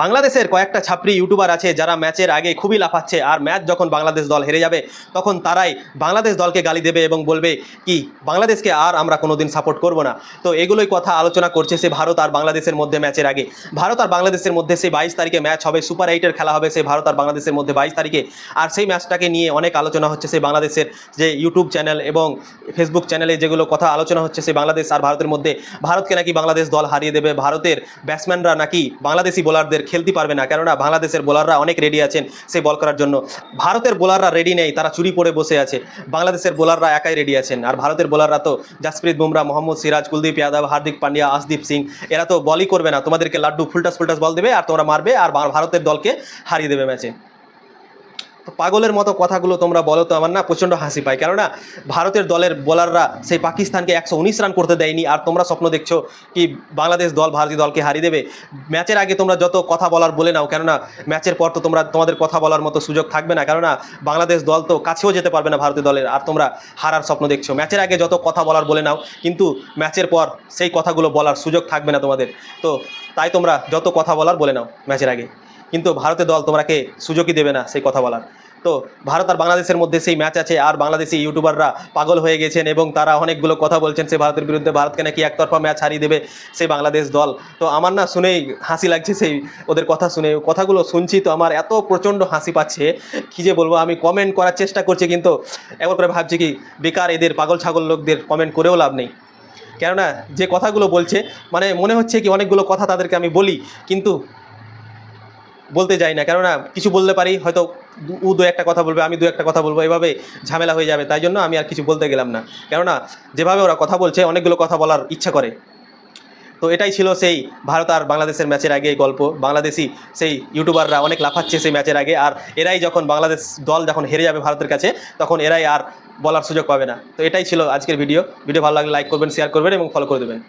বাংলাদেশের কয়েকটা ছাত্রী ইউটিউবার আছে যারা ম্যাচের আগে খুবই লাফাচ্ছে, আর ম্যাচ যখন বাংলাদেশ দল হেরে যাবে, তখন তারাই বাংলাদেশ দলকে গালি দেবে এবং বলবে, কি, বাংলাদেশকে আর আমরা কোনোদিন সাপোর্ট করব না? তো এগুলোই কথা আলোচনা করছে সে ভারত আর বাংলাদেশের মধ্যে ম্যাচের আগে। ভারত আর বাংলাদেশের মধ্যে সেই বাইশ তারিখে ম্যাচ হবে, সুপার এইটের খেলা হবে সেই ভারত আর বাংলাদেশের মধ্যে বাইশ তারিখে। আর সেই ম্যাচটাকে নিয়ে অনেক আলোচনা হচ্ছে সেই বাংলাদেশের যে ইউটিউব চ্যানেল এবং ফেসবুক চ্যানেলে যেগুলো কথা আলোচনা হচ্ছে সেই বাংলাদেশ আর ভারতের মধ্যে, ভারতকে নাকি বাংলাদেশ দল হারিয়ে দেবে, ভারতের ব্যাটসম্যানরা নাকি বাংলাদেশি বোলারদের খেলতে পারবে না। কেননা বাংলাদেশের বোলাররা অনেক রেডি আছেন সেই বল করার জন্য। ভারতের বোলাররা রেডি নেই, তারা চুরি পড়ে বসে আছে। বাংলাদেশের বোলাররা একাই রেডি আছেন। আর ভারতের বোলাররা তো জাসপ্রীত বুমরা মোহাম্মদ সিরাজ কুলদীপ যাদব হার্দিক পান্ডিয়া আসদীপ সিং এরা তো বলই করবে না। তোমাদেরকে লাড্ডু ফুলটাস ফুলটাস বল দেবে আর তোমরা মারবে আর ভারতের দলকে হারিয়ে দেবে ম্যাচে তো পাগলের মতো কথাগুলো তোমরা বলো তো আমার না প্রচণ্ড হাসি পায়। কেননা ভারতের দলের বোলাররা সেই পাকিস্তানকে একশো উনিশ রান করতে দেয়নি আর তোমরা স্বপ্ন দেখছ কি বাংলাদেশ দল, ভারতীয় দলকে হারিয়ে দেবে। ম্যাচের আগে তোমরা যত কথা বলার বলে নাও, কেননা ম্যাচের পর তো তোমরা তোমাদের কথা বলার মতো সুযোগ থাকবে না। কেননা বাংলাদেশ দল তো কাছেও যেতে পারবে না ভারতীয় দলের, আর তোমরা হারার স্বপ্ন দেখছ। ম্যাচের আগে যত কথা বলার বলে নাও, কিন্তু ম্যাচের পর সেই কথাগুলো বলার সুযোগ থাকবে না তোমাদের। তো তাই তোমরা যত কথা বলার বলে নাও ম্যাচের আগে। কিন্তু ভারতের দল তোমাকে সুযোগই দেবে না সেই কথা বলার। তো ভারত আর বাংলাদেশের মধ্যে সেই ম্যাচ আছে, আর বাংলাদেশি ইউটিউবাররা পাগল হয়ে গেছেন এবং তারা অনেকগুলো কথা বলছেন সে ভারতের বিরুদ্ধে ভারতকে নাকি একতরফা ম্যাচ হারিয়ে দেবে সেই বাংলাদেশ দল। তো আমার না শুনেই হাসি লাগছে সেই ওদের কথা শুনে। কথাগুলো শুনছি তো আমার এত প্রচণ্ড হাসি পাচ্ছে, কী যে বলব, আমি কমেন্ট করার চেষ্টা করছি কিন্তু একবার করে ভাবছি কি, বেকার এদের পাগল ছাগল লোকদের কমেন্ট করেও লাভ নেই। কেননা যে কথাগুলো বলছে মানে মনে হচ্ছে কি অনেকগুলো কথা তাদেরকে আমি বলি, কিন্তু বলতে যাই না। কেননা কিছু বলতে পারি, হয়তো ও দু একটা কথা বলবে, আমি দু একটা কথা বলব, এভাবে ঝামেলা হয়ে যাবে। তাই জন্য আমি আর কিছু বলতে গেলাম না। কেননা যেভাবে ওরা কথা বলছে, অনেকগুলো কথা বলার ইচ্ছা করে। তো এটাই ছিল সেই ভারত আর বাংলাদেশের ম্যাচের আগে গল্প। বাংলাদেশি সেই ইউটিউবাররা অনেক লাফাচ্ছে সেই ম্যাচের আগে, আর এরাই যখন বাংলাদেশ দল যখন হেরে যাবে ভারতের কাছে, তখন এরাই আর বলার সুযোগ পাবে না। তো এটাই ছিল আজকের ভিডিও। ভিডিও ভালো লাগলে লাইক করবেন, শেয়ার করবেন এবং ফলো করে দেবেন।